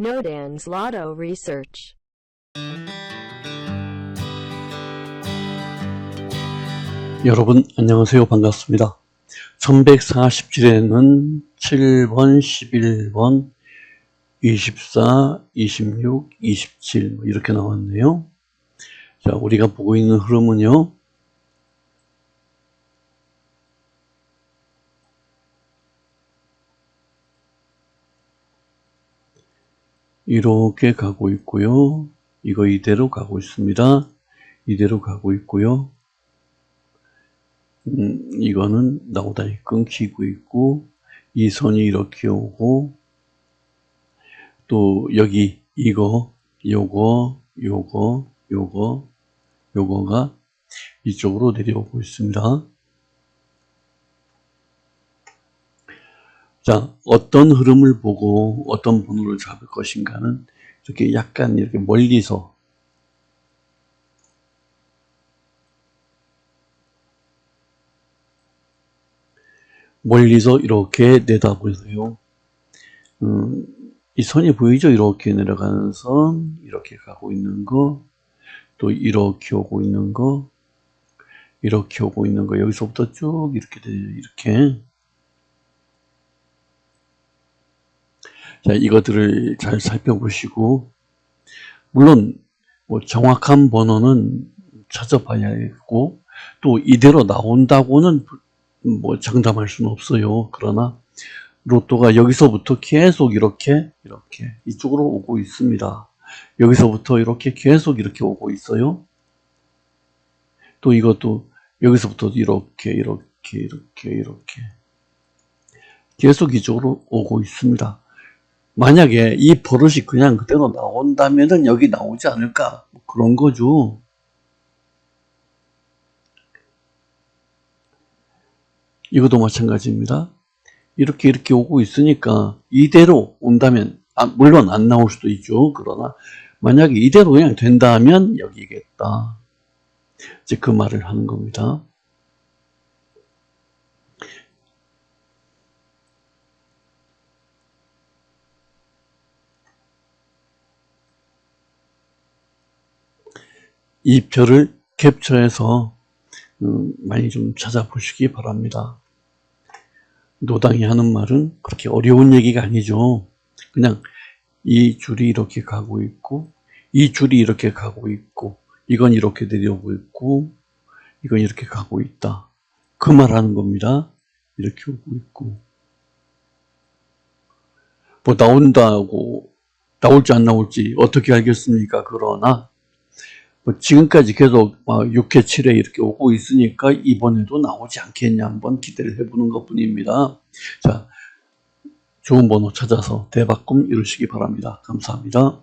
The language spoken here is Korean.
Nodan's Lotto Research. 여러분 안녕하세요. 반갑습니다. 1147에는 7번 11번 24 26 27뭐 이렇게 나왔네요. 자 우리가 보고 있는 흐름은요 이렇게 가고 있고요. 이거 이대로 가고 있습니다. 이대로 가고 있고요. 음, 이거는 나오다니 끊기고 있고 이 선이 이렇게 오고 또 여기 이거 요거 요거 요거 요거가 이쪽으로 내려오고 있습니다. 자, 어떤 흐름을 보고 어떤 번호를 잡을 것인가는 이렇게 약간 이렇게 멀리서 멀리서 이렇게 내다보세요. 음, 이 선이 보이죠? 이렇게 내려가는 선, 이렇게 가고 있는 거, 또 이렇게 오고 있는 거, 이렇게 오고 있는 거, 여기서부터 쭉 이렇게 돼요. 이렇게. 자, 이것들을 잘 살펴보시고, 물론, 뭐 정확한 번호는 찾아봐야 했고, 또 이대로 나온다고는 뭐 장담할 수는 없어요. 그러나 로또가 여기서부터 계속 이렇게 이렇게 이쪽으로 오고 있습니다. 여기서부터 이렇게 계속 이렇게 오고 있어요. 또 이것도 여기서부터 이렇게 이렇게 이렇게 이렇게 계속 이쪽으로 오고 있습니다. 만약에 이 버릇이 그냥 그대로 나온다면은 여기 나오지 않을까 뭐 그런 거죠. 이것도 마찬가지입니다. 이렇게 이렇게 오고 있으니까 이대로 온다면 아, 물론 안 나올 수도 있죠. 그러나 만약에 이대로 그냥 된다면 여기겠다. 이제 그 말을 하는 겁니다. 이 표를 캡처해서 음, 많이 좀 찾아보시기 바랍니다. 노당이 하는 말은 그렇게 어려운 얘기가 아니죠. 그냥 이 줄이 이렇게 가고 있고, 이 줄이 이렇게 가고 있고, 이건 이렇게 내려오고 있고, 이건 이렇게 가고 있다. 그 말 하는 겁니다. 이렇게 오고 있고. 뭐 나온다고, 나올지 안 나올지 어떻게 알겠습니까? 그러나, 뭐 지금까지 계속 6회, 7회 이렇게 오고 있으니까 이번에도 나오지 않겠냐 한번 기대를 해보는 것 뿐입니다. 자, 좋은 번호 찾아서 대박꿈 이루시기 바랍니다. 감사합니다.